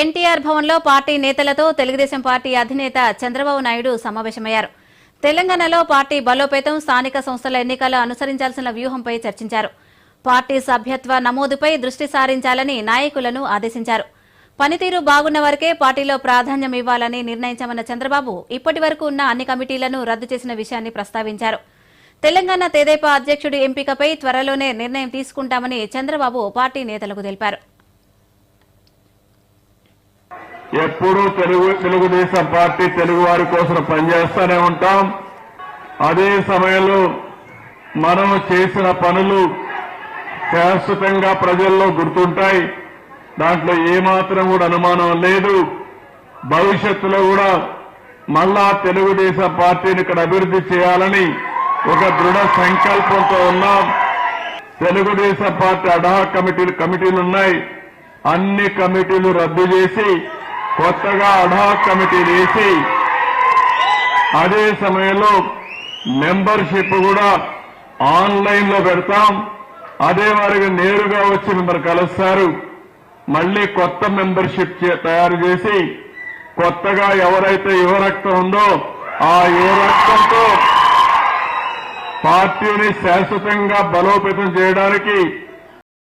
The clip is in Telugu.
ఎన్టీఆర్ భవన్లో పార్టీ నేతలతో తెలుగుదేశం పార్టీ అధినేత చంద్రబాబు నాయుడు సమావేశమయ్యారు. తెలంగాణలో పార్టీ బలోపేతం స్థానిక సంస్థల ఎన్నికల అనుసరించాల్సిన వ్యూహంపై చర్చించారు. పార్టీ సభ్యత్వ నమోదుపై దృష్టి సారించాలని నాయకులను ఆదేశించారు. పనితీరు బాగున్న వరకే పార్టీలో ప్రాధాన్యం ఇవ్వాలని నిర్ణయించామన్న చంద్రబాబు ఇప్పటి వరకు ఉన్న అన్ని కమిటీలను రద్దు చేసిన విషయాన్ని ప్రస్తావించారు. తెలంగాణ తెదేపా అధ్యక్షుడి ఎంపికపై త్వరలోనే నిర్ణయం తీసుకుంటామని చంద్రబాబు పార్టీ నేతలకు తెలిపారు. ఎప్పుడూ తెలుగు తెలుగుదేశం పార్టీ తెలుగు వారి కోసం పనిచేస్తూనే ఉంటాం. అదే సమయంలో మనం చేసిన పనులు శాశ్వతంగా ప్రజల్లో గుర్తుంటాయి. దాంట్లో ఏమాత్రం కూడా అనుమానం లేదు. భవిష్యత్తులో కూడా మళ్ళా తెలుగుదేశం పార్టీని ఇక్కడ అభివృద్ధి చేయాలని ఒక దృఢ సంకల్పంతో ఉన్నాం. తెలుగుదేశం పార్టీ అడా కమిటీలు కమిటీలు ఉన్నాయి. అన్ని కమిటీలు రద్దు చేసి కొత్తగా అడా కమిటీ వేసి అదే సమయంలో మెంబర్షిప్ కూడా ఆన్లైన్లో పెడతాం. అదే వారికి నేరుగా వచ్చి మిమ్మల్ని కలుస్తారు. మళ్ళీ కొత్త మెంబర్షిప్ చే- తయారు చేసి కొత్తగా ఎవరైతే యువ రక్తం ఉందో ఆ యువ రక్తంతో పార్టీని శాశ్వతంగా బలోపేతం చేయడానికి